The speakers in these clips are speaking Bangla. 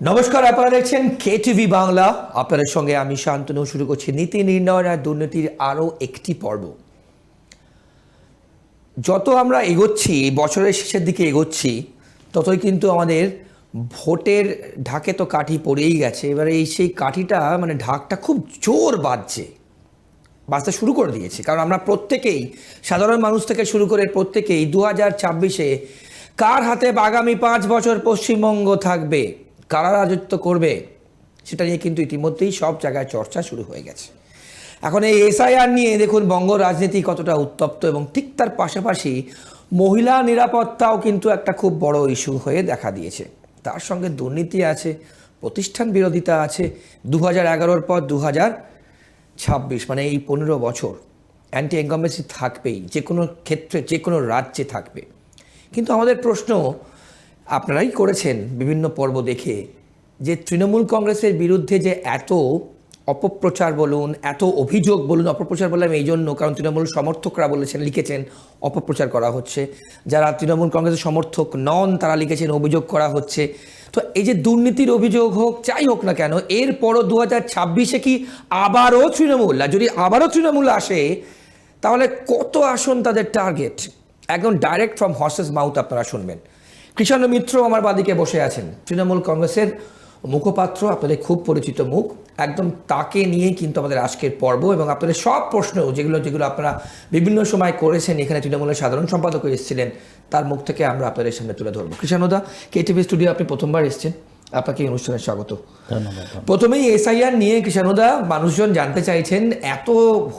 নমস্কার, আপনারা দেখছেন কে টিভি বাংলা। আপনাদের সঙ্গে আমি শান্তনু, শুরু করছি নীতি নির্ণয় আর দুর্নীতির আরও একটি পর্ব। যত আমরা এগোচ্ছি, বছরের শেষের দিকে এগোচ্ছি, ততই কিন্তু আমাদের ভোটের ঢাকে তো কাঠি পড়েই গেছে। এবারে এই সেই কাঠিটা মানে ঢাকটা খুব জোর বাজছে। বাজতে শুরু করে দিয়েছে। কারণ আমরা প্রত্যেকেই, সাধারণ মানুষ থেকে শুরু করে প্রত্যেকেই দু হাজার ছাব্বিশে কার হাতে আগামী পাঁচ বছর পশ্চিমবঙ্গ থাকবে? কারা রাজত্ব করবে সেটা নিয়ে কিন্তু ইতিমধ্যেই সব জায়গায় চর্চা শুরু হয়ে গেছে। এখন এই এসআইআর নিয়ে দেখুন, বঙ্গ রাজনীতি কতটা উত্তপ্ত এবং ঠিক তার পাশাপাশি মহিলা নিরাপত্তাও কিন্তু একটা খুব বড় ইস্যু হয়ে দেখা দিয়েছে। তার সঙ্গে দুর্নীতি আছে, প্রতিষ্ঠান বিরোধিতা আছে দু হাজার এগারোর পর দু হাজার ছাব্বিশ মানে এই পনেরো বছর অ্যান্টি এনকামেন্সি থাকবেই, যে কোনো ক্ষেত্রে, যে কোনো রাজ্যে থাকবে। কিন্তু আমাদের প্রশ্ন আপনারাই করেছেন বিভিন্ন পর্ব দেখে যে তৃণমূল কংগ্রেসের বিরুদ্ধে যে এত অপপ্রচার বলুন, এত অভিযোগ বলুন, অপপ্রচার বললাম এই জন্য, কারণ তৃণমূল সমর্থকরা বলেছেন, লিখেছেন, অপপ্রচার করা হচ্ছে। যারা তৃণমূল কংগ্রেসের সমর্থক নন, তারা লিখেছেন অভিযোগ করা হচ্ছে। তো এই যে দুর্নীতির অভিযোগ হোক, যাই হোক না কেন, এরপরও দু হাজার ছাব্বিশে কি আবারও তৃণমূল? আর যদি আবারও তৃণমূল আসে, তাহলে কত আসন তাদের টার্গেট একদম ডাইরেক্ট ফ্রম হর্সেস মাউথ আপনারা শুনবেন। কৃষাণ মিত্র আমার বাদিকে বসে আছেন। তৃণমূল কংগ্রেসের মুখপাত্র, আপনাদের খুব পরিচিত মুখ। একদম তাকে নিয়েই কিন্তু আমাদের আজকের পর্ব এবং আপনাদের সব প্রশ্ন যেগুলো যেগুলো আপনারা বিভিন্ন সময় করেছেন, এখানে তৃণমূলের সাধারণ সম্পাদক এসেছিলেন, তার মুখ থেকে আমরা আপনাদের সামনে তুলে ধরবো। কৃষাণদা কেটিভি স্টুডিও আপনি প্রথমবার এসেছেন? আপনাকে অনুষ্ঠানে স্বাগত। প্রথমেই এসআইআর নিয়ে কৃষাণুদা মানুষজন জানতে চাইছেন এত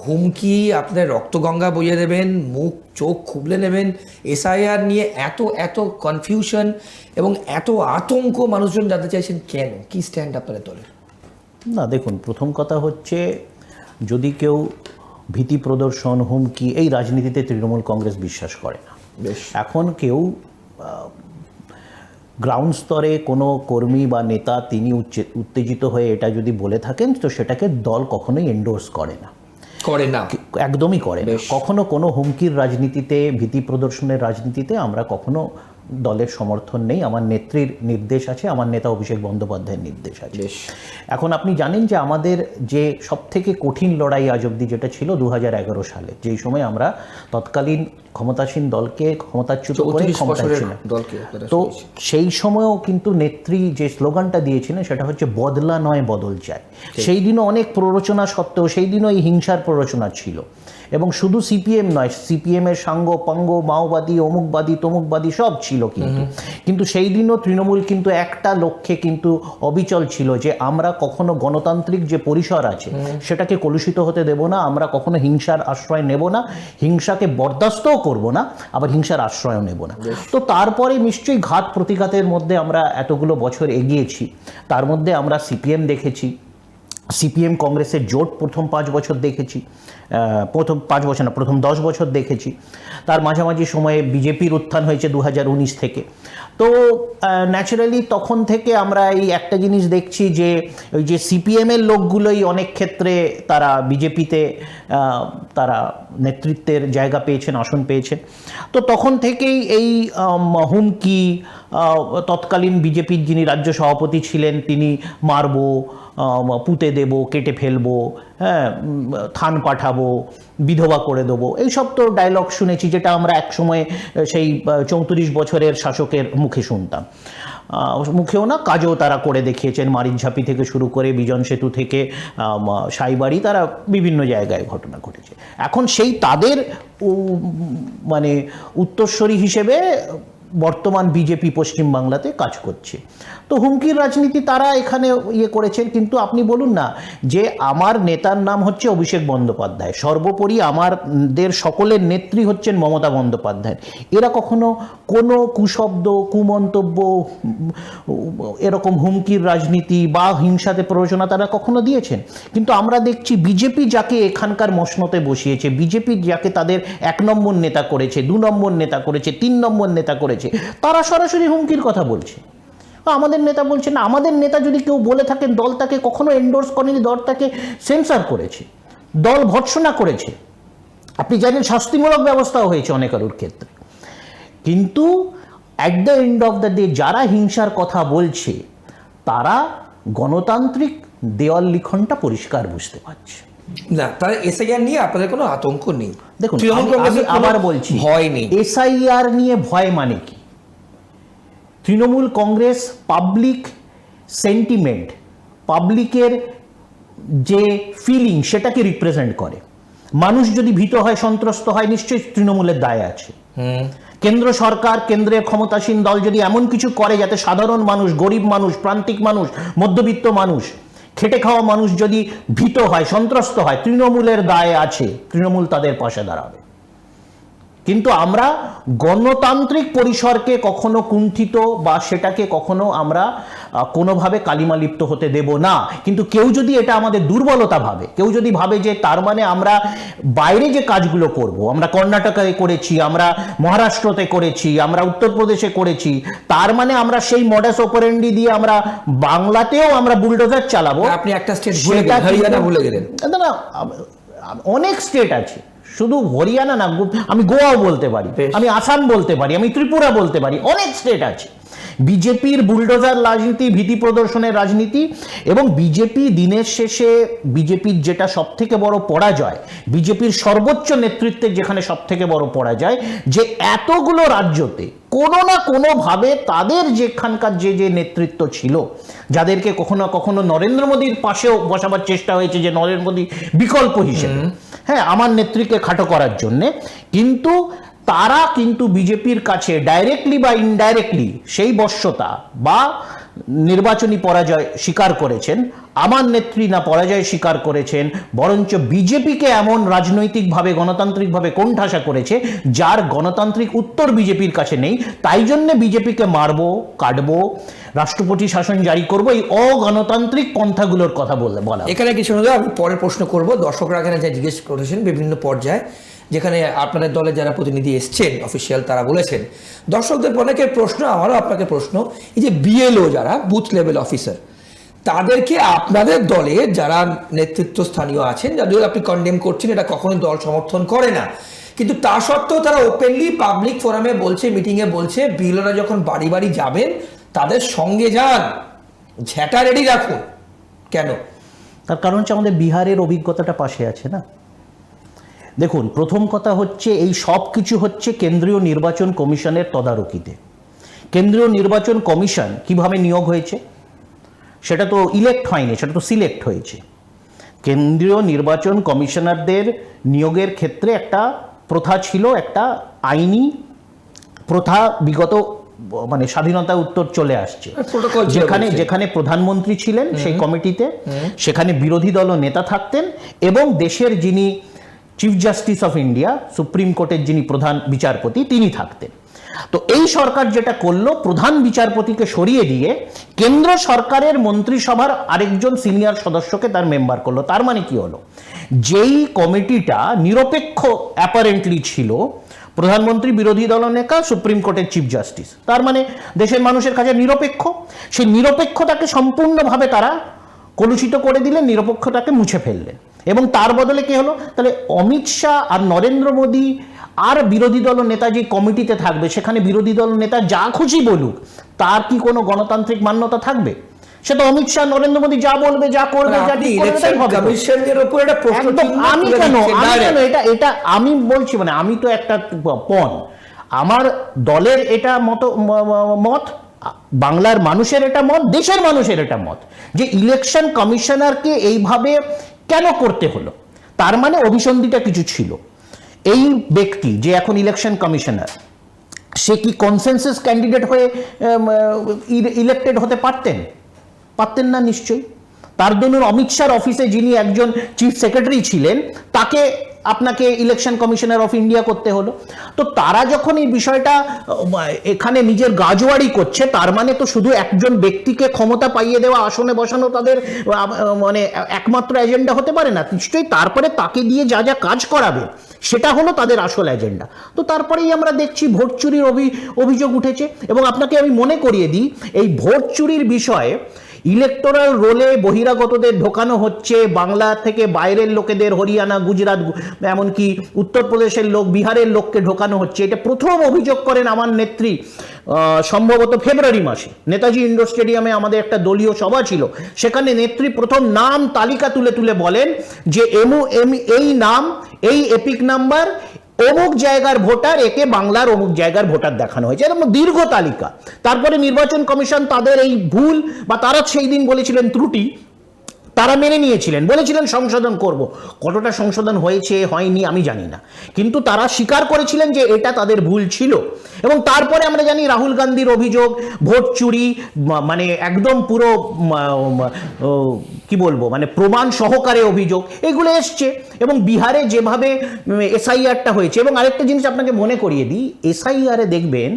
হুমকি আপনাদের রক্তগঙ্গা বইয়ে দেবেন মুখ চোখ খুবলে নেবেন এসআইআর নিয়ে এত এত কনফিউশন এবং এত আতঙ্ক মানুষজন জানতে চাইছেন কেন? কি স্ট্যান্ড আপনাদের দলের না দেখুন প্রথম কথা হচ্ছে যদি কেউ ভীতি প্রদর্শন হুমকি এই রাজনীতিতে তৃণমূল কংগ্রেস বিশ্বাস করে না। বেশ। এখন কেউ গ্রাউন্ড স্তরে কোনো কর্মী বা নেতা তিনি উত্তেজিত হয়ে এটা যদি বলে থাকেন তো সেটাকে দল কখনোই এন্ডোর্স করে না। করে না। একদমই করে না। কখনো কোনো হুমকির রাজনীতিতে ভীতি প্রদর্শনের রাজনীতিতে আমরা কখনো দলের সমর্থন নেই আমার নেত্রীর নির্দেশ আছে আমার নেতা অভিষেক বন্দ্যোপাধ্যায়ের নির্দেশ আছে। এখন আপনি জানেন যে আমাদের যে সব থেকে কঠিন লড়াই আজ অব্দি যেটা ছিল দু হাজার এগারো সালে যেই সময় আমরা তৎকালীন ক্ষমতাসীন দলকে ক্ষমতাচ্যুত করে ছিলাম দলকে আপনারা তো সেই সময়ও কিন্তু নেত্রী যে স্লোগানটা দিয়েছিলেন সেটা হচ্ছে বদলা নয় বদল চাই। সেই দিনও অনেক প্ররোচনা সত্ত্বেও সেই দিনও এই হিংসার প্ররোচনা ছিল। এবং শুধু সিপিএম নয় সিপিএমের সাঙ্গ পাঙ্গ মাওবাদী অমুকবাদী তমুকবাদী সব ছিল। কিন্তু। কিন্তু সেই দিনও তৃণমূল কিন্তু একটা লক্ষ্যে কিন্তু অবিচল ছিল যে আমরা কখনো গণতান্ত্রিক যে পরিসর আছে সেটাকে কলুষিত হতে দেব না আমরা কখনো হিংসার আশ্রয় নেব না হিংসাকে বরদাস্তও করব না আবার হিংসার আশ্রয়ও নেব না। তো তারপরে নিশ্চয়ই ঘাত প্রতিঘাতের মধ্যে আমরা এতগুলো বছর এগিয়েছি। তার মধ্যে আমরা সিপিএম দেখেছি সিপিএম কংগ্রেসের জোট প্রথম পাঁচ বছর দেখেছি প্রথম পাঁচ বছর না, প্রথম দশ বছর দেখেছি। তার মাঝামাঝি সময়ে বিজেপির উত্থান হয়েছে দুহাজার উনিশ থেকে। তো ন্যাচারালি তখন থেকে আমরা এই একটা জিনিস দেখছি যে, ওই যে সিপিএমের লোকগুলোই অনেক ক্ষেত্রে তারা বিজেপিতে তারা নেতৃত্বের জায়গা পেয়েছেন, আসন পেয়েছেন। তো তখন থেকেই এই হুমকি তৎকালীন বিজেপির যিনি রাজ্য সভাপতি ছিলেন, তিনি মারবো পুঁতে দেব, কেটে ফেলব হ্যাঁ থান পাঠাবো, বিধবা করে দেবো। এইসব তো ডায়লগ শুনেছি, যেটা আমরা একসময় সেই চৌত্রিশ বছরের শাসকের মুখে শুনতাম। মুখেও না, কাজেও তারা করে দেখিয়েছেন। মারিচঝাপি থেকে শুরু করে বিজন সেতু থেকে সাইবাড়ি, তারা বিভিন্ন জায়গায় ঘটনা ঘটেছে। এখন সেই তাদের মানে উত্তরস্বরী হিসেবে বর্তমান বিজেপি পশ্চিমবাংলাতে কাজ করছে। তো হুমকির রাজনীতি তারা এখানে ইয়ে করেছেন, কিন্তু আপনি বলুন না যে আমার নেতার নাম হচ্ছে অভিষেক বন্দ্যোপাধ্যায়, সর্বোপরি আমাদের সকলের নেত্রী হচ্ছেন মমতা বন্দ্যোপাধ্যায়। এরা কখনো কোনো কুশব্দ, কুমন্তব্য, এরকম হুমকির রাজনীতি বা হিংসাতে প্ররোচনা তারা কখনো দিয়েছেন? কিন্তু আমরা দেখছি বিজেপি যাকে এখানকার মসনতে বসিয়েছে, বিজেপি যাকে তাদের এক নম্বর নেতা করেছে, দু নম্বর নেতা করেছে, তিন নম্বর নেতা করেছে, তারা সরাসরি হুমকির কথা বলছে। আমাদের নেতা বলছে না আমাদের নেতা যদি কেউ বলে থাকেন দল তাকে কখনো এন্ডোর্স করেনি দল তাকে সেন্সার করেছে দল ভৎসনা করেছে। আপনি জানেন শাস্তিমূলক ব্যবস্থাও হয়েছে অনেকারুর ক্ষেত্রে। কিন্তু at the end of the day যারা হিংসার কথা বলছে তারা গণতান্ত্রিক দেওয়াল লিখনটা পরিষ্কার বুঝতে পারছে। না তাহলে এসআইআর নিয়ে আপনাদের কোনো আতঙ্ক নেই। দেখুন আমি- আবার বলছি ভয় নেই। এসআইআর নিয়ে ভয় মানে কি? তৃণমূল কংগ্রেস পাবলিক সেন্টিমেন্ট পাবলিকের যে ফিলিং সেটাকে রিপ্রেজেন্ট করে। মানুষ যদি ভীত হয় সন্ত্রস্ত হয় নিশ্চয়ই তৃণমূলের দায় আছে। কেন্দ্র সরকার কেন্দ্রের ক্ষমতাসীন দল যদি এমন কিছু করে যাতে সাধারণ মানুষ গরিব মানুষ প্রান্তিক মানুষ মধ্যবিত্ত মানুষ খেটে খাওয়া মানুষ যদি ভীত হয় সন্ত্রস্ত হয় তৃণমূলের দায় আছে। তৃণমূল তাদের পাশে দাঁড়াবে। কিন্তু আমরা গণতান্ত্রিক পরিসরকে কখনো কুণ্ঠিত বা সেটাকে কখনো আমরা কোনোভাবে কালিমালিপ্ত হতে দেব না। কিন্তু কেউ যদি এটা আমাদের দুর্বলতা ভাবে কেউ যদি ভাবে যে তার মানে আমরা বাইরে যে কাজগুলো করব আমরা কর্ণাটকায় করেছি আমরা মহারাষ্ট্রতে করেছি আমরা উত্তরপ্রদেশে করেছি তার মানে আমরা সেই মডাস অপারেন্ডি দিয়ে আমরা বাংলাতেও আমরা বুলডোজার চালাবো আপনি একটা স্টেট ভুলে গেলেন ভুলে গেলেন। না অনেক স্টেট আছে। শুধু হরিয়ানা না আমি গোয়াও বলতে পারি। আমি আসাম বলতে পারি আমি ত্রিপুরা বলতে পারি অনেক স্টেট আছে বিজেপির বুলডোজার রাজনীতি ভীতি প্রদর্শনের রাজনীতি এবং বিজেপি দিনের শেষে বিজেপির যেটা সব থেকে বড় পরাজয় বিজেপির সর্বোচ্চ নেতৃত্বের যেখানে সব থেকে বড় পরাজয় যে এতগুলো রাজ্যতে কোনো না কোনোভাবে তাদের যেখানকার যে যে নেতৃত্ব ছিল যাদেরকে কখনো কখনো নরেন্দ্র মোদীর পাশেও বসাবার চেষ্টা হয়েছে যে নরেন্দ্র মোদী বিকল্প হিসেবে। হ্যাঁ আমার নেত্রীকে খাটো করার জন্যে কিন্তু তারা কিন্তু বিজেপির কাছে ডাইরেক্টলি বা ইনডাইরেক্টলি সেই বশ্যতা বা নির্বাচনী পরাজয় স্বীকার করেছেন, আমার নেত্রী না পরাজয় স্বীকার করেছেন, বরঞ্চ বিজেপিকে এমন রাজনৈতিকভাবে, গণতান্ত্রিকভাবে কোণঠাসা করেছে, যার গণতান্ত্রিক উত্তর বিজেপির কাছে নেই, তাই জন্যে বিজেপিকে মারবো, কাটবো, রাষ্ট্রপতি শাসন জারি করব, এই অগণতান্ত্রিক পন্থাগুলোর কথা বলে, বলা এখানে কিছু না, আমি পরের প্রশ্ন করব। দর্শকরা এখানে যা জিজ্ঞেস করেছেন বিভিন্ন পর্যায়ে যেখানে আপনাদের দলে যারা প্রতিনিধি এসছেন অফিসিয়াল তারা বলেছেন। দর্শকদের অনেকের প্রশ্ন, আমারও আপনাকে প্রশ্ন, এই যে বিএলও যারা বুথ লেভেল অফিসার তাদেরকে আপনাদের দলে যারা নেতৃত্ব স্থানীয় আছেন, যাদের আপনি কন্ডেম করছেন, এটা কখনোই দল সমর্থন করে না। কিন্তু তা সত্ত্বেও তারা ওপেনলি পাবলিক ফোরামে বলছে মিটিংয়ে বলছে বিএলওরা যখন বাড়ি বাড়ি যাবেন, তাদের সঙ্গে যান। ঝ্যাঁটা রেডি রাখুন। কেন? তার কারণ হচ্ছে আমাদের বিহারের অভিজ্ঞতাটা পাশে আছে না? দেখুন প্রথম কথা হচ্ছে এই সব কিছু হচ্ছে কেন্দ্রীয় নির্বাচন কমিশনের তদারকিতে। কেন্দ্রীয় নির্বাচন কমিশন কীভাবে নিয়োগ হয়েছে? সেটা তো ইলেক্ট হয়নি সেটা তো সিলেক্ট হয়েছে। কেন্দ্রীয় নির্বাচন কমিশনারদের নিয়োগের ক্ষেত্রে একটা প্রথা ছিল একটা আইনি প্রথা বিগত মানে স্বাধীনতা উত্তর চলে আসছে। যেখানে যেখানে প্রধানমন্ত্রী ছিলেন সেই কমিটিতে সেখানে বিরোধী দল নেতা থাকতেন এবং দেশের যিনি chief justice of India supreme কোর্টের যিনি প্রধান বিচারপতি, তিনি থাকতেন। তো এই সরকার যেটা করল, প্রধান বিচারপতিকে সরিয়ে দিয়ে কেন্দ্র সরকারের মন্ত্রিসভার আরেকজন সিনিয়র সদস্যকে তার মেম্বার করল। তার মানে কি হলো? যেই কমিটিটা নিরপেক্ষ অ্যাপারেন্টলি ছিল, প্রধানমন্ত্রী বিরোধী দলনেতা সুপ্রিম কোর্টের চিফ জাস্টিস তার মানে দেশের মানুষের কাছে নিরপেক্ষ। সেই নিরপেক্ষতাকে সম্পূর্ণভাবে তারা কলুষিত করে দিলেন, নিরপেক্ষতাকে মুছে ফেললেন। এবং তার বদলে কি হলো? তাহলে অমিত শাহ আর নরেন্দ্র মোদী আর বিরোধী দল নেতা যে কমিটিতে থাকবে সেখানে বিরোধী দল নেতা যা খুশি বলুক তার কি কোনো গণতান্ত্রিক মান্যতা থাকবে? সেটা অমিত শাহ নরেন্দ্র মোদী যা বলবে যা করবে যা তো। কমিশনের উপর প্রশ্ন আমি কেন আমি কেন এটা এটা আমি বলছি মানে আমি তো একটা পণ। আমার দলের এটা মত মত বাংলার মানুষের এটা মত, দেশের মানুষের এটা মত যে ইলেকশন কমিশনারকে এইভাবে কেন করতে হলো? তার মানে অভিসন্ধিটা কিছু ছিল। এই ব্যক্তি যে এখন ইলেকশন কমিশনার সে কি কনসেনসাস ক্যান্ডিডেট হয়ে ইলেক্টেড হতে পারতেন? পারতেন না নিশ্চয়ই। তার জন্য অমিত শাহর অফিসে যিনি একজন চিফ সেক্রেটারি ছিলেন, তাকে আপনাকে ইলেকশন কমিশনার অফ ইন্ডিয়া করতে হলো। তো তারা যখন এই বিষয়টা এখানে নিজের গাজওয়ারি করছে, তার মানে তো শুধু একজন ব্যক্তিকে ক্ষমতা পাইয়ে দেওয়া, আসনে বসানো তাদের মানে একমাত্র এজেন্ডা হতে পারে না। নিশ্চয়ই তারপরে তাকে দিয়ে যা যা কাজ করাবে, সেটা হলো তাদের আসল এজেন্ডা তো তারপরেই আমরা দেখছি ভোট চুরির অভি, অভিযোগ উঠেছে। এবং আপনাকে আমি মনে করিয়ে দিই, এই ভোট চুরির বিষয়ে ইলেকটোরাল রোলে বহিরাগতদের ঢোকানো হচ্ছে। বাংলা থেকে বাইরের লোকেদের হরিয়ানা, গুজরাট, এমনকি উত্তরপ্রদেশের লোক, বিহারের লোককে ঢোকানো হচ্ছে। এটা প্রথম অভিযোগ করেন আমার নেত্রী সম্ভবত ফেব্রুয়ারি মাসে। নেতাজি ইন্ডোর স্টেডিয়ামে আমাদের একটা দলীয় সভা ছিল। সেখানে নেত্রী প্রথম নাম, তালিকা তুলে তুলে বলেন যে এমু এম এই নাম, এই এপিক নাম্বার অমুক জায়গার ভোটার, একে বাংলার অমুক জায়গার ভোটার দেখানো হয়েছে। এরকম দীর্ঘ তালিকা। তারপরে নির্বাচন কমিশন তাদের এই ভুল বা তারা সেই দিন বলেছিলেন ত্রুটি তারা মেনে নিয়েছিলেন। বলেছিলেন, সংশোধন করব। কতটা সংশোধন হয়েছে, হয়নি, আমি জানি না। কিন্তু তারা স্বীকার করেছিলেন যে এটা তাদের ভুল ছিল। এবং তারপরে আমরা জানি রাহুল গান্ধীর অভিযোগ, ভোট চুরি মানে একদম পুরো কি বলব মানে প্রমাণ সহকারে অভিযোগ, এগুলো এসছে। এবং বিহারে যেভাবে এসআইআরটা হয়েছে। এবং আরেকটা জিনিস আপনাকে মনে করিয়ে দিই, এসআইআরে দেখবেন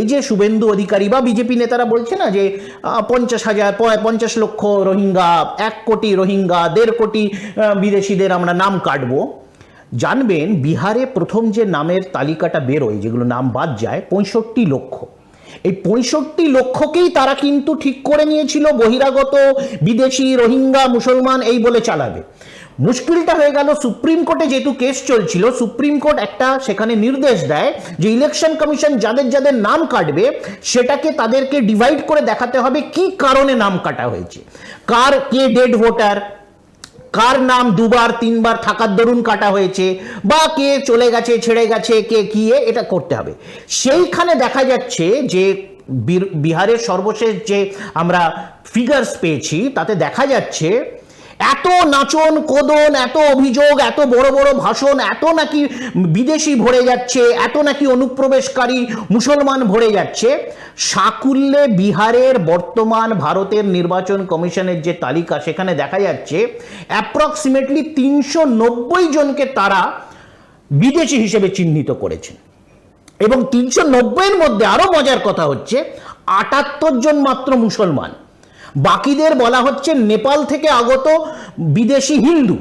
এই যে শুভেন্দু অধিকারী বা বিজেপি নেতারা বলছে না যে পঞ্চাশ হাজার পঞ্চাশ লক্ষ রোহিঙ্গা, এক কোটি রোহিঙ্গা, দেড় কোটি বিদেশিদের আমরা নাম কাটবো। জানবেন বিহারে প্রথম যে নামের তালিকাটা বেরোয়, যেগুলো নাম বাদ যায়, পঁয়ষট্টি লক্ষ। এই পঁয়ষট্টি লক্ষকেই তারা কিন্তু ঠিক করে নিয়েছিল বহিরাগত বিদেশি রোহিঙ্গা, মুসলমান, এই বলে চালাবে। মুশকিলটা হয়ে গেল সুপ্রিম কোর্টে যেহেতু কেস চলছিল সুপ্রিম কোর্ট একটা সেখানে নির্দেশ দেয় যে ইলেকশন কমিশন যাদের যাদের নাম কাটবে সেটাকে তাদেরকে ডিভাইড করে দেখাতে হবে কি কারণে নাম কাটা হয়েছে। কার কে ডেড ভোটার কার নাম দুবার তিনবার থাকার দরুন কাটা হয়েছে বা কে চলে গেছে ছেড়ে গেছে কে কি এ, এটা করতে হবে। সেইখানে দেখা যাচ্ছে যে বিহারের সর্বশেষ যে আমরা ফিগার্স পেয়েছি তাতে দেখা যাচ্ছে এত নাচন, কোদন, এত অভিযোগ, এত বড় বড় ভাষণ, এত নাকি বিদেশি ভরে যাচ্ছে, এত নাকি অনুপ্রবেশকারী মুসলমান ভরে যাচ্ছে। সাকুল্যে বিহারের বর্তমান ভারতের নির্বাচন কমিশনের যে তালিকা, সেখানে দেখা যাচ্ছে অ্যাপ্রক্সিমেটলি তিনশো নব্বই জনকে তারা বিদেশি হিসেবে চিহ্নিত করেছেন। এবং তিনশো নব্বইয়ের মধ্যে আরও মজার কথা হচ্ছে, আটাত্তর জন মাত্র মুসলমান। বাকিদের বলা হচ্ছে নেপাল থেকে আগত বিদেশি হিন্দু।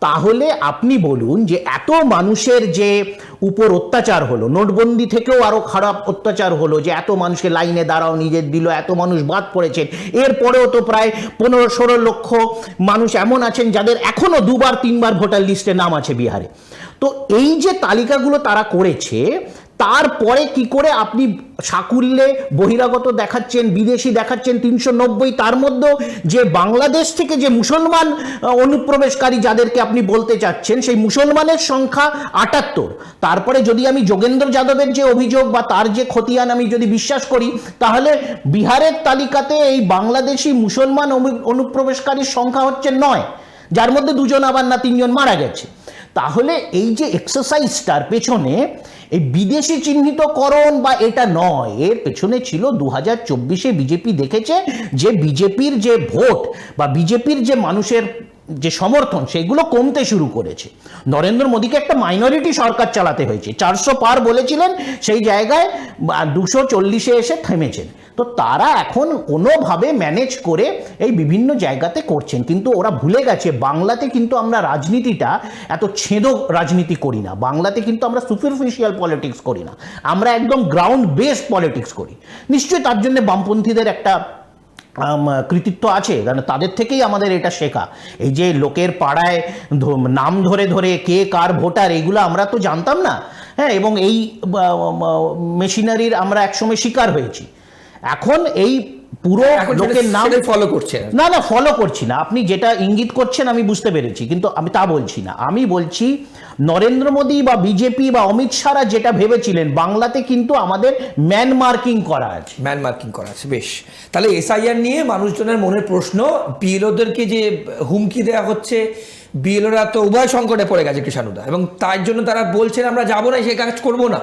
তাহলে আপনি বলুন যে এত মানুষের যে উপর অত্যাচার হলো, নোটবন্দি থেকেও আরও খারাপ অত্যাচার হলো, যে এত মানুষকে লাইনে দাঁড়াও, নিজের দিল, এত মানুষ বাদ পড়েছেন, এরপরেও তো প্রায় পনেরো ষোলো লক্ষ মানুষ এমন আছেন যাদের এখনও দুবার, তিনবার ভোটার লিস্টে নাম আছে বিহারে। তো এই যে তালিকাগুলো তারা করেছে তারপরে কি করে আপনি সাকুল্যে বহিরাগত দেখাচ্ছেন, বিদেশি দেখাচ্ছেন তিনশো নব্বই, তার মধ্যেও যে বাংলাদেশ থেকে যে মুসলমান অনুপ্রবেশকারী যাদেরকে আপনি বলতে চাচ্ছেন, সেই মুসলমানের সংখ্যা আটাত্তর। তারপরে যদি আমি যোগেন্দ্র যাদবের যে অভিযোগ বা তার যে খতিয়ান আমি যদি বিশ্বাস করি, তাহলে বিহারের তালিকাতে এই বাংলাদেশি মুসলমান অনু- অনুপ্রবেশকারীর সংখ্যা হচ্ছে নয়, যার মধ্যে দুজন আবার না, তিনজন মারা গেছে। তাহলে এই যে এক্সারসাইজটার পেছনে এই বিদেশি চিহ্নিতকরণ বা এটা নয়, এর পেছনে ছিল দু হাজার চব্বিশে বিজেপি দেখেছে যে বিজেপির যে ভোট বা বিজেপির যে মানুষের যে সমর্থন, সেগুলো কমতে শুরু করেছে। নরেন্দ্র মোদীকে একটা মাইনরিটি সরকার চালাতে হয়েছে। চারশো পার বলেছিলেন, সেই জায়গায় দুশো চল্লিশে এসে থেমেছেন। তো তারা এখন কোনোভাবে ম্যানেজ করে এই বিভিন্ন জায়গাতে করছেন। কিন্তু ওরা ভুলে গেছে, বাংলাতে কিন্তু আমরা রাজনীতিটা এত ছেদক রাজনীতি করি না। বাংলাতে কিন্তু আমরা সুপারফিশিয়াল পলিটিক্স করি না। আমরা একদম গ্রাউন্ড বেসড পলিটিক্স করি। নিশ্চয়ই তার জন্য বামপন্থীদের একটা কৃতিত্ব আছে, কারণ তাদের থেকেই আমাদের এটা শেখা। এই যে লোকের পাড়ায় নাম ধরে ধরে কে কার ভোটার, এগুলো আমরা তো জানতাম না। হ্যাঁ এবং এই মেশিনারির আমরা একসময় শিকার হয়েছি। এখন এই পুরো লোকের নাম ফলো করছে। না না ফলো করছি না। আপনি যেটা ইঙ্গিত করছেন আমি বুঝতে পেরেছি কিন্তু আমি তা বলছি না। আমি বলছি নরেন্দ্র মোদী বা বিজেপি বা অমিত শাহরা যেটা ভেবেছিলেন বাংলাতে কিন্তু আমাদের ম্যান মার্কিং করা আছে। ম্যান মার্কিং করা আছে বেশ। তাহলে এসআইআর নিয়ে মানুষজনের মনের প্রশ্ন বিএলওদেরকে যে হুমকি দেওয়া হচ্ছে বিএলওরা তো উভয় সংকটে পড়ে গেছে কৃষাণুদা। এবং তার জন্য তারা বলছেন আমরা যাব না সে কাজ করব না।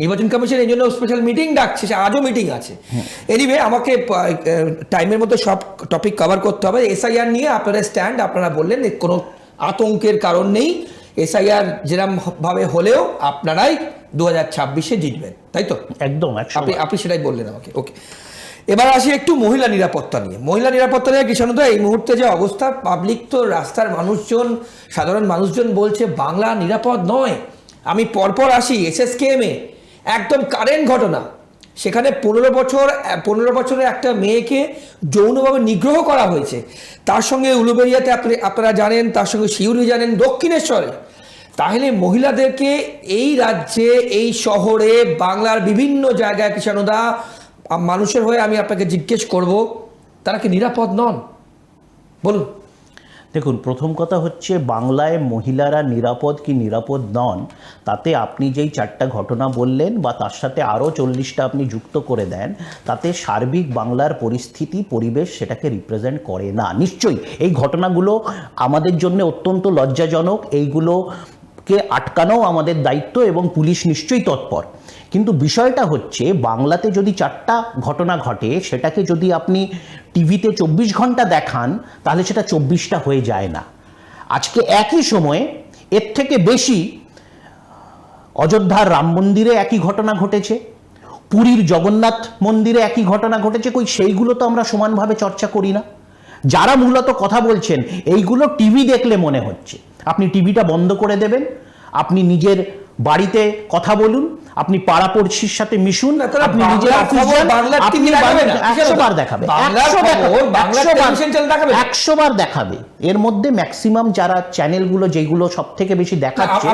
নির্বাচন কমিশন এই জন্য স্পেশাল মিটিং ডাকছে সে আজও মিটিং আছে। এনিওয়ে আমাকে টাইমের মধ্যে সব টপিক কভার করতে হবে। এসআইআর নিয়ে আপনারা স্ট্যান্ড আপনারা বললেন কোনো আতঙ্কের কারণ নেই। এসআইআর যেরকম ভাবে হলেও আপনারাই দু হাজার ছাব্বিশে জিতবেন তাই তো? একদম আপনি আপনি সেটাই বললেন আমাকে ওকে এবার আসি একটু মহিলা নিরাপত্তা নিয়ে। মহিলা নিরাপত্তা নিয়ে কিষাণুদা এই মুহূর্তে যে অবস্থা পাবলিক তো রাস্তার মানুষজন সাধারণ মানুষজন বলছে বাংলা নিরাপদ নয়। আমি পরপর আসি এসএসকেএমে একদম কারেন্ট ঘটনা। সেখানে পনেরো বছর পনেরো বছরের একটা মেয়েকে যৌনভাবে নিগ্রহ করা হয়েছে। তার সঙ্গে উলুবেরিয়াতে আপনি, আপনারা জানেন, তার সঙ্গে শিউরি জানেন, দক্ষিণেশ্বরে। তাহলে মহিলাদেরকে এই রাজ্যে, এই শহরে, বাংলার বিভিন্ন জায়গায় কিষানুদা মানুষের হয়ে আমি আপনাকে জিজ্ঞেস করব, তারা কি নিরাপদ নন? বলুন। দেখুন, প্রথম কথা হচ্ছে বাংলায় মহিলারা নিরাপদ কি নিরাপদ নন, তাতে আপনি যেই চারটা ঘটনা বললেন বা তার সাথে আরও চল্লিশটা আপনি যুক্ত করে দেন, তাতে সার্বিক বাংলার পরিস্থিতি, পরিবেশ সেটাকে রিপ্রেজেন্ট করে না। নিশ্চয়ই এই ঘটনাগুলো আমাদের জন্য অত্যন্ত লজ্জাজনক এইগুলোকে আটকানোও আমাদের দায়িত্ব এবং পুলিশ নিশ্চয়ই তৎপর। কিন্তু বিষয়টা হচ্ছে, বাংলাতে যদি চারটা ঘটনা ঘটে, সেটাকে যদি আপনি টিভিতে চব্বিশ ঘণ্টা দেখান, তাহলে সেটা চব্বিশটা হয়ে যায় না। আজকে একই সময়ে এর থেকে বেশি অযোধ্যার রাম মন্দিরে একই ঘটনা ঘটেছে, পুরীর জগন্নাথ মন্দিরে একই ঘটনা ঘটেছে, কই সেইগুলো তো আমরা সমানভাবে চর্চা করি না। যারা মূলত কথা বলছেন এইগুলো টিভি দেখলে মনে হচ্ছে। আপনি টিভিটা বন্ধ করে দেবেন আপনি নিজের বাড়িতে কথা বলুন আপনি পাড়াপড়শির সাথে মিশুন আপনি নিজের। একশো বার দেখাবে। একশো বার দেখাবে এর মধ্যে ম্যাক্সিমাম যারা চ্যানেলগুলো যেগুলো সব থেকে বেশি দেখাচ্ছে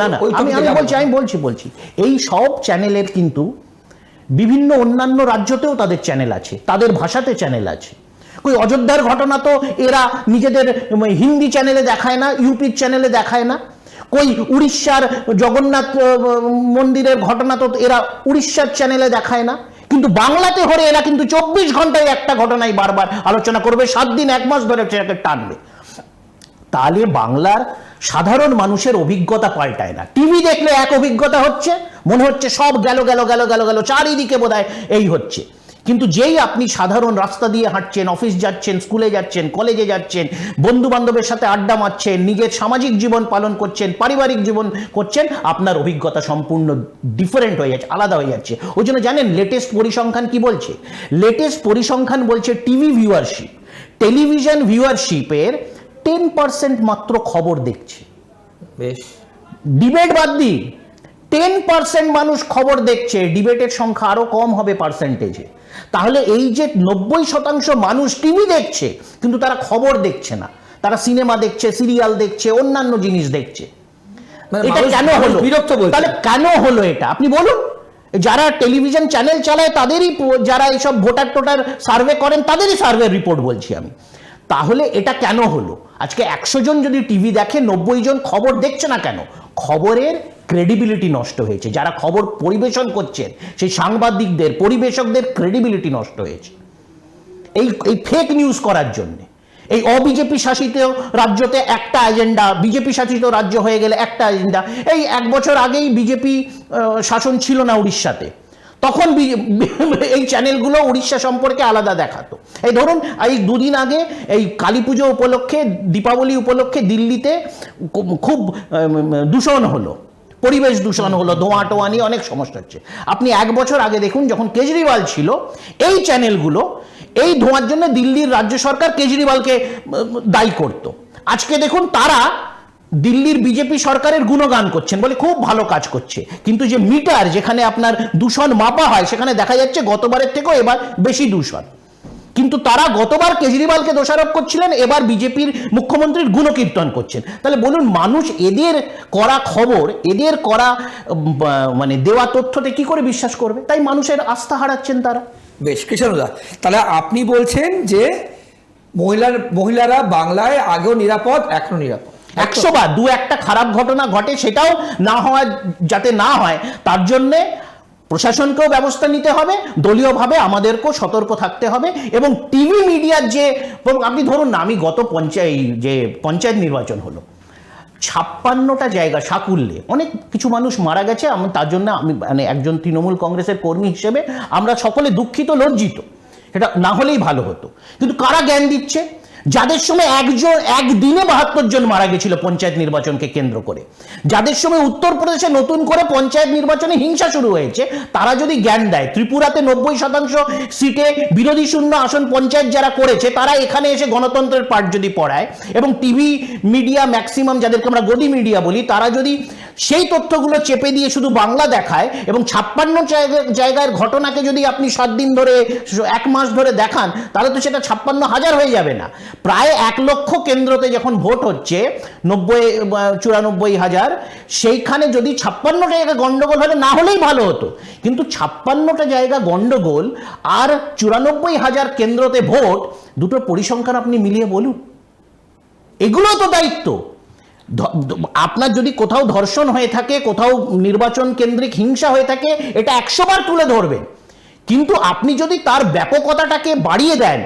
না না আমি আমি বলছি আমি বলছি বলছি। এই সব চ্যানেলের কিন্তু বিভিন্ন অন্যান্য রাজ্যতেও তাদের চ্যানেল আছে তাদের ভাষাতে চ্যানেল আছে। কই অযোধ্যার ঘটনা তো এরা নিজেদের হিন্দি চ্যানেলে দেখায় না ইউপির চ্যানেলে দেখায় না। কই উড়িষ্যার জগন্নাথ মন্দিরের ঘটনা তো এরা উড়িষ্যার চ্যানেলে দেখায় না। কিন্তু বাংলাতে হরে এরা কিন্তু চব্বিশ ঘন্টায় একটা ঘটনাই বারবার আলোচনা করবে, সাত দিন, এক মাস ধরে সেটাকে টানবে। তাহলে বাংলার সাধারণ মানুষের অভিজ্ঞতা পাল্টায় না। টিভি দেখলে এক অভিজ্ঞতা হচ্ছে, মনে হচ্ছে সব গেল গেল গেল গেল গেল, চারিদিকে বোধহয় এই হচ্ছে। কিন্তু যেই আপনি সাধারণ রাস্তা দিয়ে হাঁটছেন অফিস যাচ্ছেন স্কুলে যাচ্ছেন কলেজে যাচ্ছেন বন্ধু বান্ধবের সাথে আড্ডা মারছেন নিজের সামাজিক জীবন পালন করছেন পারিবারিক জীবন করছেন আপনার অভিজ্ঞতা সম্পূর্ণ ডিফারেন্ট হয়ে যাচ্ছে আলাদা হয়ে যাচ্ছে। ওই জন্য জানেন লেটেস্ট পরিসংখ্যান কি বলছে? লেটেস্ট পরিসংখ্যান বলছে টিভি ভিউয়ারশিপ টেলিভিশন ভিউয়ারশিপের টেন পার্সেন্ট মাত্র খবর দেখছে। বেশ। ডিবেট বাদ দিই টেন পার্সেন্ট মানুষ খবর দেখছে ডিবেটের সংখ্যা আরও কম হবে পার্সেন্টেজে তাহলে এই যে নব্বই শতাংশ মানুষ টিভি দেখছে কিন্তু তারা খবর দেখছে না। তারা সিনেমা দেখছে সিরিয়াল দেখছে অন্যান্য জিনিস দেখছে। মানে এটা কেন হলো? বিরক্ত তাহলে কেন হলো এটা? আপনি বলুন। যারা টেলিভিশন চ্যানেল চালায় তাদেরই যারা এইসব ভোটার টোটার সার্ভে করেন তাদেরই সার্ভে রিপোর্ট বলছি আমি। তাহলে এটা কেন হলো? আজকে একশো জন যদি টিভি দেখে, নব্বই জন খবর দেখছে না কেন? খবরের ক্রেডিবিলিটি নষ্ট হয়েছে। যারা খবর পরিবেশন করছেন, সেই সাংবাদিকদের, পরিবেশকদের ক্রেডিবিলিটি নষ্ট হয়েছে। এই এই ফেক নিউজ করার জন্য। এই অবিজেপি শাসিত রাজ্যতে একটা এজেন্ডা বিজেপি শাসিত রাজ্য হয়ে গেলে একটা এজেন্ডা এই এক বছর আগেই বিজেপি শাসন ছিল না উড়িষ্যাতে। তখন এই চ্যানেলগুলো উড়িষ্যা সম্পর্কে আলাদা দেখাতো। এই ধরুন, এই দুদিন আগে এই কালী পুজো উপলক্ষে, দীপাবলি উপলক্ষে দিল্লিতে খুব- দূষণ হলো। পরিবেশ দূষণ হলো, ধোঁয়া টোয়া নিয়ে অনেক সমস্যা হচ্ছে। আপনি এক বছর আগে দেখুন, যখন কেজরিওয়াল ছিল, এই চ্যানেলগুলো, এই ধোঁয়ার জন্য দিল্লির রাজ্য সরকার কেজরিওয়ালকে দায়ী করত। আজকে দেখুন, তারা দিল্লির বিজেপি সরকারের গুণগান করছেন বলে খুব ভালো কাজ করছে। কিন্তু যে মিটার যেখানে আপনার দূষণ মাপা হয়, সেখানে দেখা যাচ্ছে গতবারের থেকেও এবার বেশি দূষণ। কিন্তু তারা গতবার কেজরিওয়ালকে দোষারোপ করছিলেন, এবার বিজেপির মুখ্যমন্ত্রীর গুণকীর্তন করছেন। তাহলে বলুন, মানুষ এদের করা খবর, এদের করা মানে দেওয়া তথ্যতে কি করে বিশ্বাস করবে? তাই মানুষের আস্থা হারাচ্ছেন তারা। বেশ, কৃষ্ণদা, তাহলে আপনি বলছেন যে মহিলার, মহিলারা বাংলায় আগেও নিরাপদ, এখনও নিরাপদ। একশো বার, দু একটা খারাপ ঘটনা ঘটে সেটাও না হওয়া যাতে না হয়, তার জন্যে প্রশাসনকেও ব্যবস্থা নিতে হবে, দলীয়ভাবে আমাদেরকেও সতর্ক থাকতে হবে এবং টিভি মিডিয়ার যে আপনি ধরুন না, আমি গত পঞ্চায়েত যে পঞ্চায়েত নির্বাচন হলো, ছাপ্পান্নটা জায়গা, সাকুল্যে, অনেক কিছু মানুষ মারা গেছে, আমি তার জন্য আমি মানে একজন তৃণমূল কংগ্রেসের কর্মী হিসেবে আমরা সকলে দুঃখিত, লজ্জিত এটা না হলেই ভালো হতো, কিন্তু কারা জ্ঞান দিচ্ছে? যাদের সময় একজন, একদিনে বাহাত্তর জন মারা গেছিল পঞ্চায়েত নির্বাচনকে কেন্দ্র করে। যাদের সময় উত্তরপ্রদেশে নতুন করে পঞ্চায়েত নির্বাচনে হিংসা শুরু হয়েছে, তারা যদি জ্ঞান দেয়, ত্রিপুরাতে নব্বই শতাংশ সিটে বিরোধী শূন্য আসন পঞ্চায়েত যারা করেছে, তারা এখানে এসে গণতন্ত্রের পাঠ যদি পড়ায় এবং টিভি মিডিয়া ম্যাক্সিমাম যাদেরকে আমরা গদি মিডিয়া বলি, তারা যদি সেই তথ্যগুলো চেপে দিয়ে শুধু বাংলা দেখায় এবং ছাপ্পান্ন জায়গা- জায়গার ঘটনাকে যদি আপনি সাত দিন ধরে, এক মাস ধরে দেখান, তাহলে তো সেটা ছাপ্পান্ন হাজার হয়ে যাবে না। প্রায় এক লক্ষ কেন্দ্রতে যখন ভোট হচ্ছে, নব্বই চুরানব্বই হাজার, সেইখানে যদি ছাপ্পান্নটা জায়গা গন্ডগোল হলে না হলেই ভালো হতো। কিন্তু ছাপ্পান্নটা জায়গা গন্ডগোল আর চুরানব্বই হাজার কেন্দ্রতে ভোট, দুটো পরিসংখ্যান আপনি মিলিয়ে বলুন। এগুলো তো দায়িত্ব। আপনার যদি কোথাও ধর্ষণ হয়ে থাকে, কোথাও নির্বাচন কেন্দ্রিক হিংসা হয়ে থাকে, এটা একশো বার তুলে ধরবেন। কিন্তু আপনি যদি তার ব্যাপকতাটাকে বাড়িয়ে দেন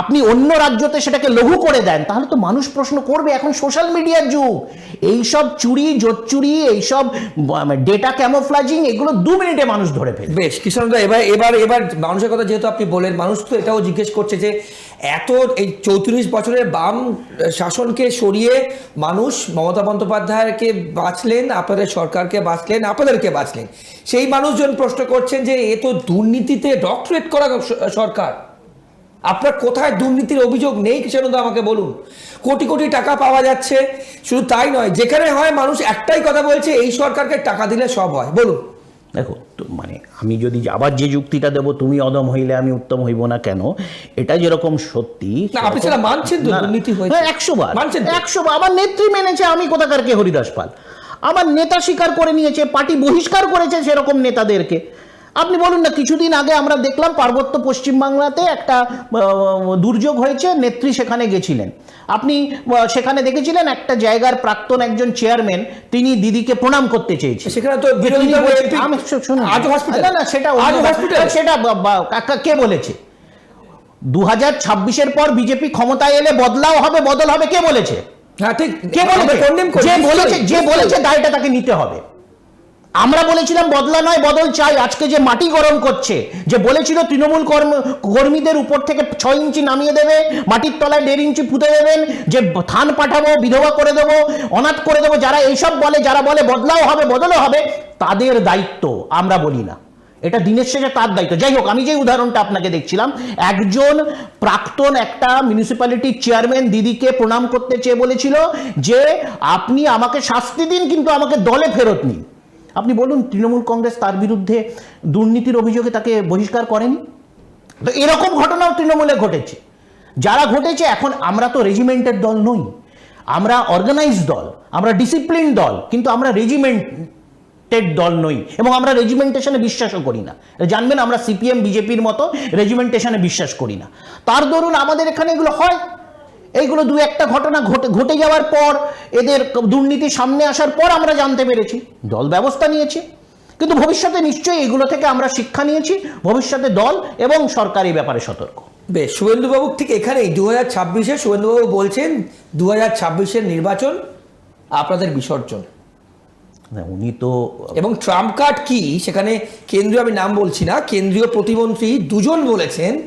আপনি অন্য রাজ্যতে সেটাকে লঘু করে দেন, তাহলে তো মানুষ প্রশ্ন করবে, এখন সোশ্যাল মিডিয়ার যুগ। এইসব চুরি জোচ্চুরি এইসব ডেটা ক্যামোফ্লাজিং এগুলো দু মিনিটে মানুষ ধরে ফেলে বেশ, কিষানদা, এবার এবার এবার মানুষের কথা যেহেতু আপনি বলেন মানুষ তো এটাও জিজ্ঞেস করছে যে, এত এই চৌত্রিশ বছরের বাম শাসনকে সরিয়ে মানুষ মমতা বন্দ্যোপাধ্যায়কে বাঁচলেন, আপনাদের সরকারকে বাঁচলেন, আপনাদেরকে বাঁচলেন। সেই মানুষজন প্রশ্ন করছেন যে, এ তো দুর্নীতিতে ডক্টরেট করা সরকার। আপনার কোথায় দুর্নীতির অভিযোগ নেই কিষানদা আমাকে বলুন। কোটি কোটি টাকা পাওয়া যাচ্ছে শুধু তাই নয় যেখানে হয় মানুষ একটাই কথা বলছে এই সরকারকে টাকা দিলে সব হয়। বলুন। দেখো মানে আমি যদি আবার যে যুক্তিটা দেবো তুমি অদম হইলে আমি উত্তম হইব না কেন? এটা যেরকম সত্যি আপনি সেটা মানছেন তো। দুর্নীতি হয়েছে? হ্যাঁ, একশো বার মানছেন একশো বার। আমার নেত্রী মেনেছে আমি কোথাকার কে হরিদাস পাল। আমার নেতা স্বীকার করে নিয়েছে পার্টি বহিষ্কার করেছে সেরকম নেতাদেরকে। আপনি বলুন না কিছুদিন আগে আমরা দেখলাম পার্বত্য পশ্চিমবাংলাতে একটা দুর্যোগ হয়েছে নেত্রী সেখানে গেছিলেন। আপনি সেখানে দেখেছিলেন একটা জায়গার প্রাক্তন একজন চেয়ারম্যান তিনি দিদিকে প্রণাম করতে চেয়েছেন সেখানে তো? না না সেটা সেটা কা- বলেছে? দু হাজার ছাব্বিশের পর বিজেপি ক্ষমতায় এলে বদলাও হবে বদল হবে কে বলেছে? হ্যাঁ ঠিক। কে বলেছে? যে বলেছে যে বলেছে দায়টা তাকে নিতে হবে। আমরা বলেছিলাম বদলা নয়, বদল চাই। আজকে যে মাটি গরম করছে, যে বলেছিল তৃণমূল কর্ম, কর্মীদের উপর থেকে ছয় ইঞ্চি নামিয়ে দেবে, মাটির তলায় দেড় ইঞ্চি পুঁতে দেবেন, যে থান পাঠাবো, বিধবা করে দেবো, অনাথ করে দেবো, যারা এইসব বলে, যারা বলে বদলাও হবে, বদলও হবে, তাদের দায়িত্ব আমরা বলি না। এটা দিনের শেষে তার দায়িত্ব। যাই হোক, আমি যে উদাহরণটা আপনাকে দেখছিলাম, একজন প্রাক্তন একটা মিউনিসিপ্যালিটির চেয়ারম্যান দিদিকে প্রণাম করতে চেয়ে বলেছিল যে, আপনি আমাকে শাস্তি দিন, কিন্তু আমাকে দলে ফেরত নিন। আপনি বলুন, তৃণমূল কংগ্রেস তার বিরুদ্ধে দুর্নীতির অভিযোগে তাকে বহিষ্কার করেনি? তো এরকম ঘটনাও তৃণমূলে ঘটেছে। যারা ঘটেছে, এখন আমরা তো রেজিমেন্টের দল নই। আমরা অর্গানাইজ দল, আমরা ডিসিপ্লিন দল, কিন্তু আমরা রেজিমেন্টেড দল নই এবং আমরা রেজিমেন্টেশনে বিশ্বাসও করি না। জানবেন, আমরা সিপিএম বিজেপির মতো রেজিমেন্টেশনে বিশ্বাস করি না। তার দরুন আমাদের এখানে এগুলো হয়। এইগুলো দু একটা ঘটনা ঘটে ঘটে যাওয়ার পর এদের দুর্নীতি সামনে আসার পর আমরা জানতে পেরেছি। দল ব্যবস্থা নিয়েছে। কিন্তু ভবিষ্যতে নিশ্চয়ই এগুলো থেকে আমরা শিক্ষা নিয়েছি। ভবিষ্যতে দল এবং সরকার এই ব্যাপারে সতর্ক। বেশ শুভেন্দুবাবু ঠিক এখানেই। দু হাজার ছাব্বিশে শুভেন্দুবাবু বলছেন দু হাজার ছাব্বিশের নির্বাচন আপনাদের বিসর্জন। উনি তো এবং ট্রাম্প কার্ড কি? সেখানে কেন্দ্রীয় আমি নাম বলছি না। কেন্দ্রীয় প্রতিমন্ত্রী দুজন বলেছেন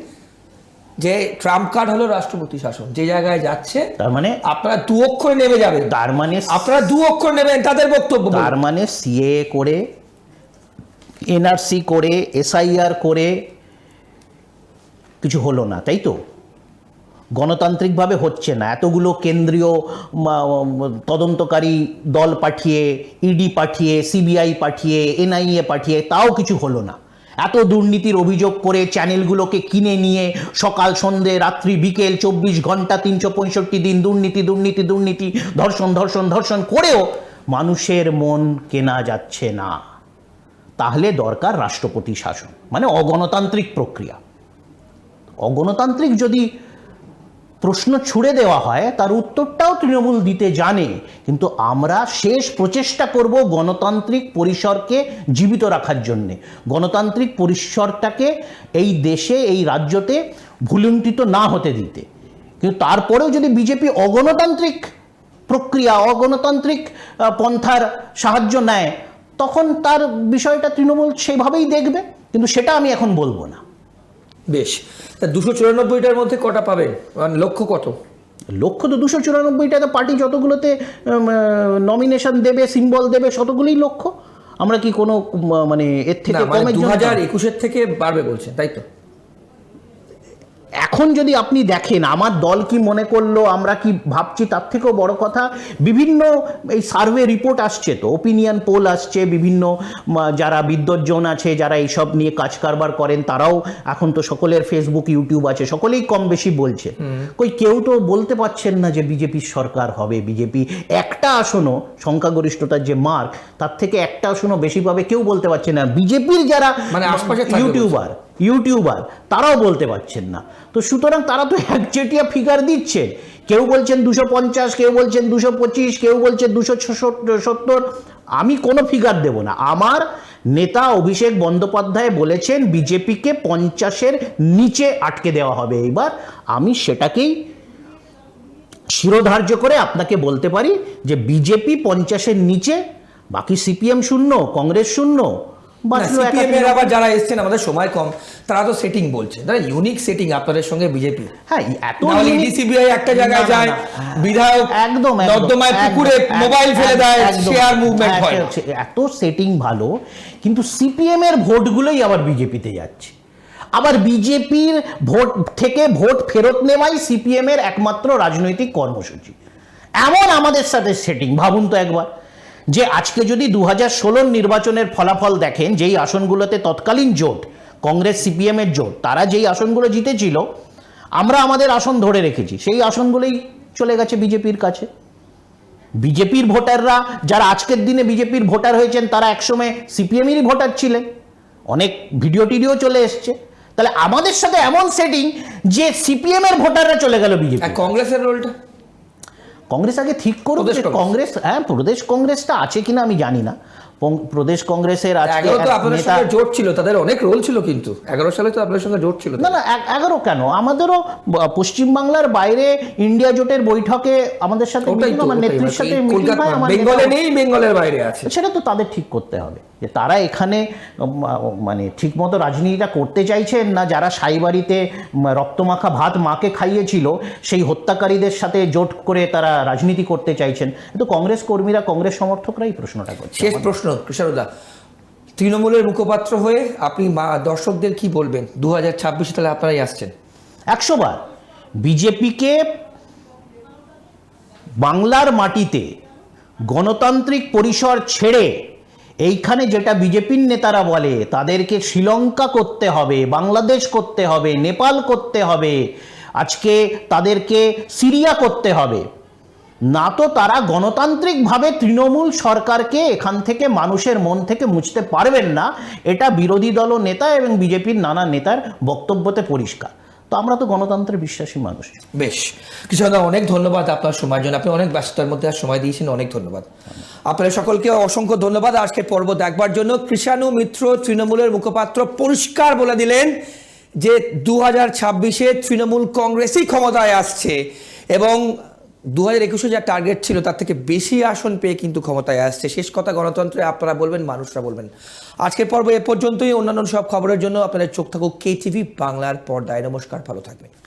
যে ট্রাম্প কার্ড হলো রাষ্ট্রপতি শাসন যে জায়গায় যাচ্ছে তার মানে আপনারা দু অক্ষরে নেমে যাবেন। তার মানে আপনারা দু অক্ষর নেবেন তাদের বক্তব্য। তার মানে সিএ করে এনআরসি করে এসআইআর করে কিছু হলো না তাই তো? গণতান্ত্রিকভাবে হচ্ছে না এতগুলো কেন্দ্রীয় তদন্তকারী দল পাঠিয়ে ইডি পাঠিয়ে সিবিআই পাঠিয়ে এনআইএ পাঠিয়ে তাও কিছু হলো না। এত দুর্নীতির অভিযোগ করে চ্যানেলগুলোকে কিনে নিয়ে সকাল, সন্ধে, রাত্রি, বিকেল, চব্বিশ ঘণ্টা, তিনশো পঁয়ষট্টি দিন দুর্নীতি দুর্নীতি দুর্নীতি, ধর্ষণ ধর্ষণ ধর্ষণ করেও মানুষের মন কেনা যাচ্ছে না। তাহলে দরকার রাষ্ট্রপতি শাসন মানে অগণতান্ত্রিক প্রক্রিয়া। অগণতান্ত্রিক যদি প্রশ্ন ছুড়ে দেওয়া হয়, তার উত্তরটাও তৃণমূল দিতে জানে। কিন্তু আমরা শেষ প্রচেষ্টা করব গণতান্ত্রিক পরিসরকে জীবিত রাখার জন্যে। গণতান্ত্রিক পরিসরটাকে এই দেশে, এই রাজ্যতে ভুলুণ্ঠিত না হতে দিতে। কিন্তু তারপরেও যদি বিজেপি অগণতান্ত্রিক প্রক্রিয়া, অগণতান্ত্রিক পন্থার সাহায্য নেয়, তখন তার বিষয়টা তৃণমূল সেভাবেই দেখবে। কিন্তু সেটা আমি এখন বলব না। বেশ। তা দুশো চুরানব্বইটার মধ্যে কটা পাবেন? মানে লক্ষ্য কত? লক্ষ্য তো দুশো চুরানব্বইটা তো পার্টি যতগুলোতে নমিনেশন দেবে সিম্বল দেবে শতগুলোই লক্ষ্য? আমরা কি কোনো মানে এর থেকে মানে দু হাজার একুশের থেকে বাড়বে বলছে তাই তো? এখন যদি আপনি দেখেন আমার দল কি মনে করল আমরা কি ভাবছি তার থেকেও বড় কথা বিভিন্ন এই সার্ভে রিপোর্ট আসছে তো ওপিনিয়ন পোল আসছে বিভিন্ন যারা বিদ্যজ্জন আছে যারা এইসব নিয়ে কাজ কারবার করেন তারাও এখন তো সকলের ফেসবুক ইউটিউব আছে সকলেই কম বেশি বলছে। কই কেউ তো বলতে পারছেন না যে বিজেপির সরকার হবে বিজেপি একটা আসনও সংখ্যাগরিষ্ঠতার যে মার্ক তার থেকে একটা আসনও বেশি পাবে কেউ বলতে পারছে না। বিজেপির যারা মানে আশপাশে ইউটিউবার ইউটিউবার, তারাও বলতে পারছেন না। তো সুতরাং তারা তো একচেটিয়া ফিগার দিচ্ছে। কেউ বলছেন দুশো পঞ্চাশ, কেউ বলছেন দুশো পঁচিশ, কেউ বলছেন দুশো সত্তর। আমি কোনো ফিগার দেব না। আমার নেতা অভিষেক বন্দ্যোপাধ্যায় বলেছেন, বিজেপিকে পঞ্চাশের নিচে আটকে দেওয়া হবে। এইবার আমি সেটাকেই শিরোধার্য করে আপনাকে বলতে পারি যে, বিজেপি পঞ্চাশের নিচে, বাকি সিপিএম শূন্য, কংগ্রেস শূন্য সিপিএম এর আবার যারা এসছেন আমাদের সময় কম তারা তো সেটিং বলছে। তারা ইউনিক সেটিং আপনাদের সঙ্গে বিজেপি হ্যাঁ এত unique- ইডিসিবিআই একটা জায়গায় যায় বিধায়ক একদম নর্দমায় পুকুরে মোবাইল ফেলে দেয় শেয়ার মুভমেন্ট হ্যাঁ, হয় এত সেটিং ভালো কিন্তু সিপিএম এর ভোটগুলোই আবার বিজেপিতে যাচ্ছে। আবার বিজেপির ভোট থেকে ভোট ফেরত নেওয়াই সিপিএম এর একমাত্র রাজনৈতিক কর্মসূচি। এমন আমাদের সাথে সেটিং ভাবুন তো একবার। যে আজকে যদি দু হাজার ষোলোর নির্বাচনের ফলাফল দেখেন, যেই আসনগুলোতে তৎকালীন জোট, কংগ্রেস, সিপিএমের জোট, তারা যেই আসনগুলো জিতেছিল, আমরা আমাদের আসন ধরে রেখেছি। সেই আসনগুলোই চলে গেছে বিজেপির কাছে। বিজেপির ভোটাররা, যারা আজকের দিনে বিজেপির ভোটার হয়েছেন, তারা একসময় সিপিএমেরই ভোটার ছিলেন। অনেক ভিডিও টিডিও চলে এসছে। তাহলে আমাদের সাথে এমন সেটিং যে সিপিএম এর ভোটাররা চলে গেল বিজেপি কংগ্রেসের রোলটা কংগ্রেস আগে ঠিক করুক কংগ্রেস। হ্যাঁ প্রদেশ কংগ্রেসটা আছে কিনা আমি জানি না প্রদেশ কংগ্রেসের আজকে তো আপনাদের সঙ্গে জোট ছিল তাদের অনেক রোল ছিল কিন্তু। এগারো সালে তো আপনাদের সঙ্গে জোট ছিল। না না এগারো কেন? আমাদেরও পশ্চিমবাংলার বাইরে ইন্ডিয়া জোটের বৈঠকে আমাদের সাথে নেত্রীর মানে সাথে বেঙ্গলে নেই বেঙ্গলের বাইরে আছে। সেটা তো তাদের ঠিক করতে হবে। যে তারা এখানে মানে ঠিকমতো রাজনীতিটা করতে চাইছেন না যারা সাইবাড়িতে রক্তমাখা ভাত মাকে খাইয়েছিল সেই হত্যাকারীদের সাথে জোট করে তারা রাজনীতি করতে চাইছেন। কিন্তু কংগ্রেস কর্মীরা কংগ্রেস সমর্থকরাই প্রশ্নটা করছে। শেষ প্রশ্ন কৃষ্ণদা তৃণমূলের মুখপাত্র হয়ে আপনি দর্শকদের কি বলবেন? দু হাজার ছাব্বিশে তাহলে আপনারাই আসছেন। একশো বার। বিজেপিকে বাংলার মাটিতে গণতান্ত্রিক পরিসর ছেড়ে এইখানে যেটা বিজেপির নেতারা বলে, তাদেরকে শ্রীলঙ্কা করতে হবে, বাংলাদেশ করতে হবে, নেপাল করতে হবে, আজকে তাদেরকে সিরিয়া করতে হবে। না তো তারা গণতান্ত্রিকভাবে তৃণমূল সরকারকে এখান থেকে মানুষের মন থেকে মুছতে পারবেন না। এটা বিরোধী দল নেতা এবং বিজেপির নানা নেতার বক্তব্যতে পরিষ্কার। তো আমরা তো গণতন্ত্রে বিশ্বাসী মানুষ। বেশ। কৃষ্ণদা, অনেক ধন্যবাদ আপনার সময়ের জন্য। আপনি অনেক ব্যস্ততার মধ্যে আর সময় দিয়েছেন, অনেক ধন্যবাদ। আপনাদের সকলকে অসংখ্য ধন্যবাদ। আজকে পর্ব দেখবার জন্য কৃষাণু মিত্র তৃণমূলের মুখপাত্র পরিষ্কার বলে দিলেন যে দু হাজার ছাব্বিশে তৃণমূল কংগ্রেসই ক্ষমতায় আসছে এবং দু হাজার একুশে যা টার্গেট ছিল, তার থেকে বেশি আসন পেয়ে কিন্তু ক্ষমতায় আসছে। শেষ কথা গণতন্ত্রে আপনারা বলবেন, মানুষরা বলবেন। আজকের পর্ব এ পর্যন্তই। অন্যান্য সব খবরের জন্য আপনাদের চোখ থাকুক কে টিভি বাংলার পর্দায়। নমস্কার, ভালো থাকবেন।